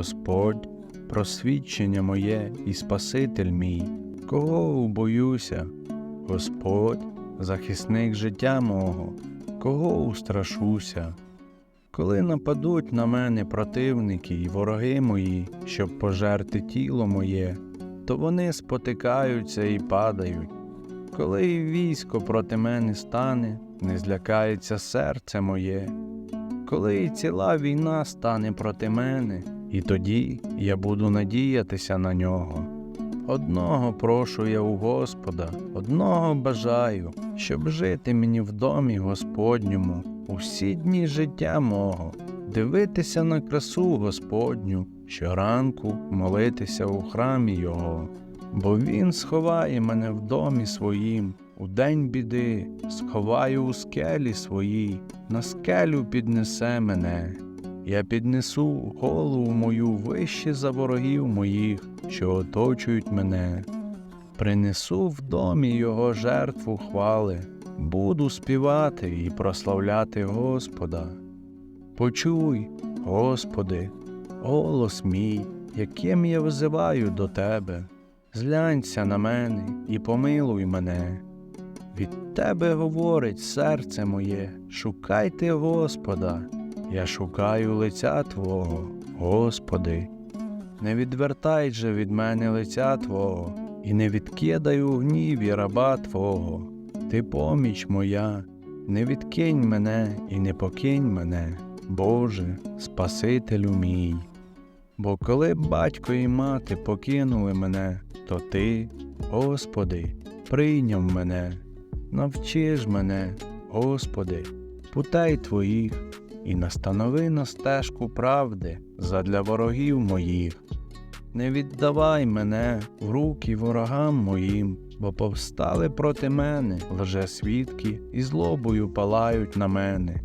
Господь, просвідчення моє і Спаситель мій, кого боюся, Господь, захисник життя мого, кого устрашуся. Коли нападуть на мене противники і вороги мої, щоб пожерти тіло моє, то вони спотикаються і падають. Коли і військо проти мене стане, не злякається серце моє. Коли і ціла війна стане проти мене, і тоді я буду надіятися на нього. Одного прошу я у Господа, одного бажаю, щоб жити мені в домі Господньому усі дні життя мого, дивитися на красу Господню, щоранку молитися у храмі Його, бо Він сховає мене в домі своїм, у день біди, сховає у скелі своїй, на скелю піднесе мене. Я піднесу голову мою вище за ворогів моїх, що оточують мене. Принесу в домі його жертву хвали, буду співати і прославляти Господа. Почуй, Господи, голос мій, яким я визиваю до Тебе, зглянься на мене і помилуй мене. Від Тебе говорить серце моє, шукайте Господа, я шукаю лиця Твого, Господи. Не відвертай же від мене лиця Твого, і не відкидай у гніві раба Твого. Ти поміч моя, не відкинь мене і не покинь мене, Боже, Спасителю мій. Бо коли батько і мати покинули мене, то Ти, Господи, прийняв мене, навчи ж мене, Господи, путей Твоїх, і настанови на стежку правди задля ворогів моїх. Не віддавай мене в руки ворогам моїм, бо повстали проти мене лжесвідки і злобою палають на мене.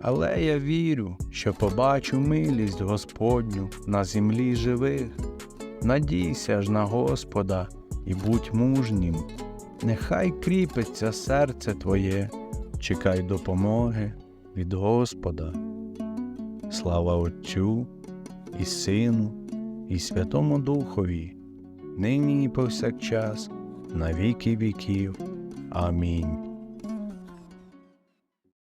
Але я вірю, що побачу милість Господню на землі живих. Надійся ж на Господа і будь мужнім. Нехай кріпиться серце твоє, чекай допомоги від Господа. Слава Отцю і Сину, і Святому Духові, нині і повсякчас, на віки віків. Амінь.